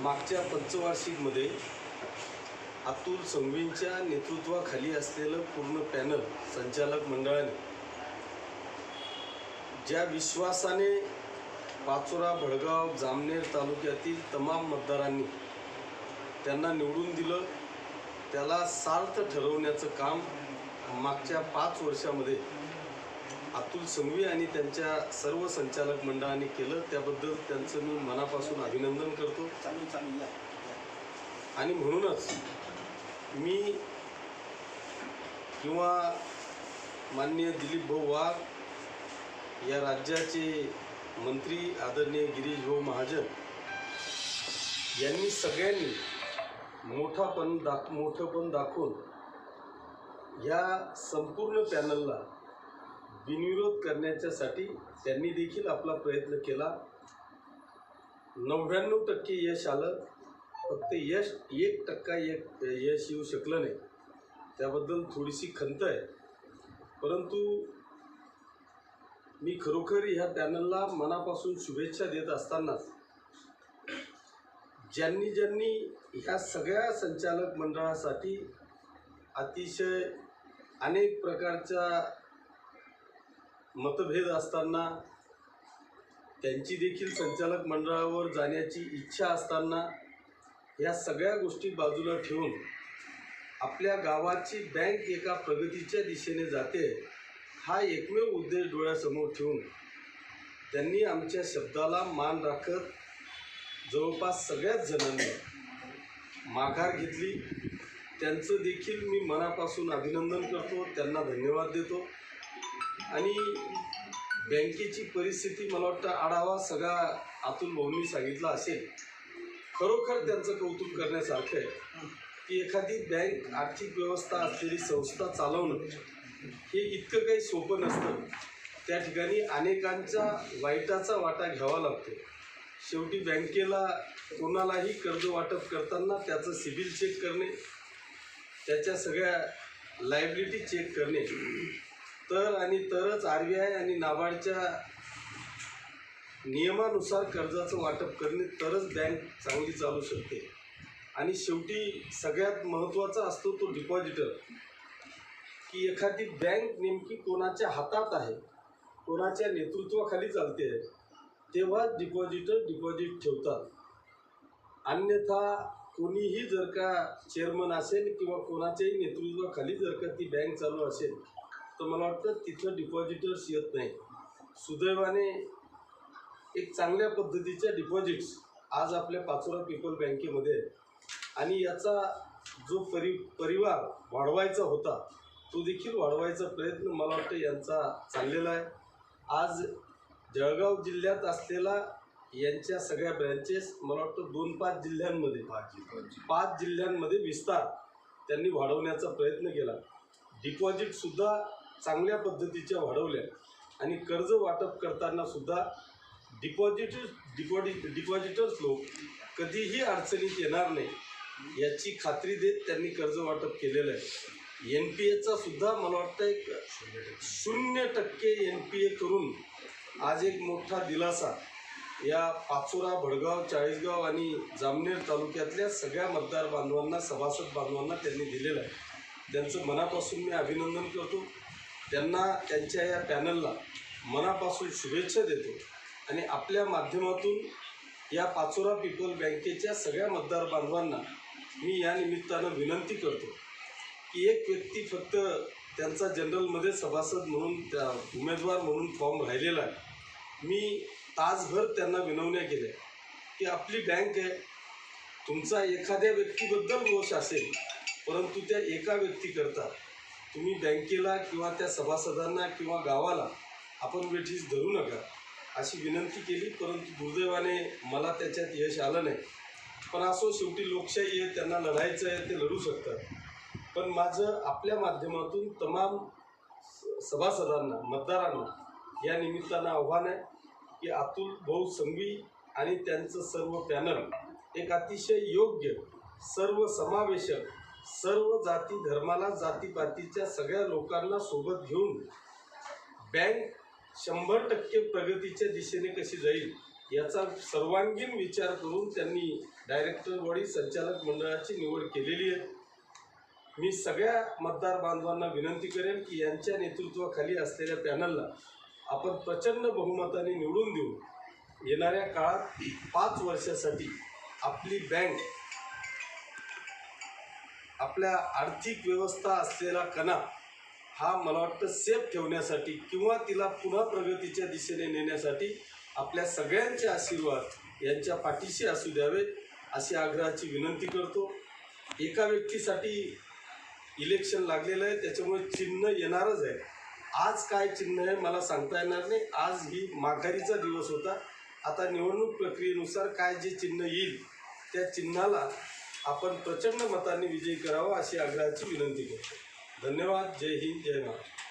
मागच्या पंचवार्षिकमध्ये अतुल संघवींच्या नेतृत्वाखाली असलेलं पूर्ण पॅनल संचालक मंडळाने ज्या विश्वासाने पाचोरा भडगाव जामनेर तालुक्यातील तमाम मतदारांनी त्यांना निवडून दिलं त्याला सार्थ ठरवण्याचं काम मागच्या पाच वर्षामध्ये अतुल संघवी आणि त्यांच्या सर्व संचालक मंडळाने केलं. त्याबद्दल त्यांचं मी मनापासून अभिनंदन करतो. आणि म्हणूनच मी किंवा माननीय दिलीप भाऊ वाघ या राज्याचे मंत्री आदरणीय गिरीश भाऊ महाजन यांनी सगळ्यांनी मोठापण दाख मोठंपण दाखवून या संपूर्ण पॅनलला बिनविरोध करण्याच्यासाठी त्यांनी देखील आपला प्रयत्न केला. नव्याण्णव टक्के यश आलं. फक्त यश एक टक्का एक यश येऊ शकलं नाही. त्याबद्दल थोडीशी खंत आहे. परंतु मी खरोखर ह्या पॅनलला मनापासून शुभेच्छा देत असतानाच ज्यांनी ज्यांनी ह्या सगळ्या संचालक मंडळासाठी अतिशय अनेक प्रकारच्या मतभेद असताना त्यांची देखील संचालक मंडळावर जाण्याची इच्छा असताना या सगळ्या गोष्टी बाजूला ठेवून आपल्या गावाची बँक एका प्रगतीच्या दिशेने जाते हा एकमेव उद्देश डोळ्यासमोर ठेवून त्यांनी आमच्या शब्दाला मान राखत जवळपास सगळ्याच जणांनी माघार घेतली. त्यांचं देखील मी मनापासून अभिनंदन करतो. त्यांना धन्यवाद देतो. आणि बँकेची परिस्थिती मला वाटतं आढावा सगळा अतुल भाऊंनी सांगितला असेल. खरोखर त्यांचं कौतुक करण्यासारखं आहे की एखादी बँक आर्थिक व्यवस्था असलेली संस्था चालवणं हे इतकं काही सोपं नसतं. त्या ठिकाणी अनेकांचा वाईटाचा वाटा घ्यावा लागतो. शेवटी बँकेला कोणालाही कर्ज वाटप करताना त्याचं सिबिल चेक करणे त्याच्या सगळ्या लायबिलिटी चेक करणे तर आणि तरच आर बी आय आणि नाबार्डच्या नियमानुसार कर्जाचं वाटप करणे तरच बँक चांगली चालू शकते. आणि शेवटी सगळ्यात महत्त्वाचा असतो तो डिपॉझिटर. की एखादी बँक नेमकी कोणाच्या हातात आहे कोणाच्या नेतृत्वाखाली चालते आहे तेव्हा डिपॉझिटर डिपॉझिट ठेवतात. अन्यथा कोणीही जर का चेअरमन असेल किंवा कोणाच्याही नेतृत्वाखाली जर का ती बँक चालू असेल तर मला वाटतं तिथं डिपॉझिटर्स येत नाही. सुदैवाने एक चांगल्या पद्धतीच्या डिपॉझिट्स आज आपल्या पाचोरा पीपल बँकेमध्ये आहेत. आणि याचा जो परि परिवार वाढवायचा होता तो देखील वाढवायचा प्रयत्न मला वाटतं यांचा चाललेला आहे. आज जळगाव जिल्ह्यात असलेला यांच्या सगळ्या ब्रँचेस मला वाटतं दोन पाच जिल्ह्यांमध्ये पाच जिल्ह्यांमध्ये विस्तार त्यांनी वाढवण्याचा प्रयत्न केला. डिपॉझिटसुद्धा चांगल्या पद्धतीच्या वाढवल्या. आणि कर्ज वाटप करताना सुद्धा डिपॉझिट डिपॉझिट डिपॉझिटर्स लोक कधीही अडचणीत येणार नाही याची खात्री देत त्यांनी कर्ज वाटप केलेलं आहे. एन पी एचा सुद्धा मला वाटतं एक शून्य टक्के एन पी ए करून आज एक मोठा दिलासा या पाचोरा भडगाव चाळीसगाव आणि जामनेर तालुक्यातल्या सगळ्या मतदार बांधवांना सभासद बांधवांना त्यांनी दिलेलं आहे. त्यांचं मनापासून मी अभिनंदन करतो. त्यांना त्यांच्या या पॅनलला मनापासून शुभेच्छा देतो आणि आपल्या माध्यमातून या पाचोरा पीपल बँकेच्या सगळ्या मतदार बांधवांना मी या निमित्तानं विनंती करतो की एक व्यक्ती फक्त त्यांचा जनरलमध्ये सभासद म्हणून त्या उमेदवार म्हणून फॉर्म राहिलेला आहे. मी तासभर त्यांना विनवण्या केल्या की आपली बँक आहे. तुमचा एखाद्या व्यक्तीबद्दल रोष असेल परंतु त्या एका व्यक्तीकरता तुम्ही बँकेला किंवा त्या सभासदांना किंवा गावाला आपण वेठीस धरू नका अशी विनंती केली परंतु दुर्दैवाने मला त्याच्यात यश आलं नाही. पण असो शेवटी लोकशाही आहे त्यांना लढायचं आहे ते लढू शकतात. पण माझं आपल्या माध्यमातून तमाम स- सभासदांना मतदारांना या निमित्तानं आव्हान आहे की अतुल भाऊ संघवी आणि त्यांचं सर्व पॅनल एक अतिशय योग्य सर्व समावेशक सर्व जाती धर्माला जातीपातीच्या सगळ्या लोकांना सोबत घेऊन बँक शंभर टक्के प्रगतीच्या दिशेने कशी जाईल याचा सर्वांगीण विचार करून त्यांनी डायरेक्टर बॉडी संचालक मंडळाची निवड केलेली आहे. मी सगळ्या मतदार बांधवांना विनंती करेन की यांच्या नेतृत्वाखाली असलेल्या पॅनलला आपण प्रचंड बहुमताने निवडून देऊ. येणाऱ्या काळात पाच वर्षासाठी आपली बँक आपल्या आर्थिक व्यवस्था असलेला कणा हा मला वाटतं सेफ ठेवण्यासाठी किंवा तिला पुन्हा प्रगतीच्या दिशेने नेण्यासाठी आपल्या सगळ्यांचे आशीर्वाद यांच्या पाठीशी असू द्यावेत अशी आग्रहाची विनंती करतो. एका व्यक्तीसाठी इलेक्शन लागलेलं आहे त्याच्यामुळे चिन्ह येणारच आहे. आज काय चिन्ह आहे मला सांगता येणार नाही. आज ही माघारीचा दिवस होता. आता निवडणूक प्रक्रियेनुसार काय जे चिन्ह येईल त्या चिन्हाला आपण प्रचंड मताने विजयी करावा अशी आग्रहाची विनंती करतो. धन्यवाद. जय हिंद. जय महाराष्ट्र.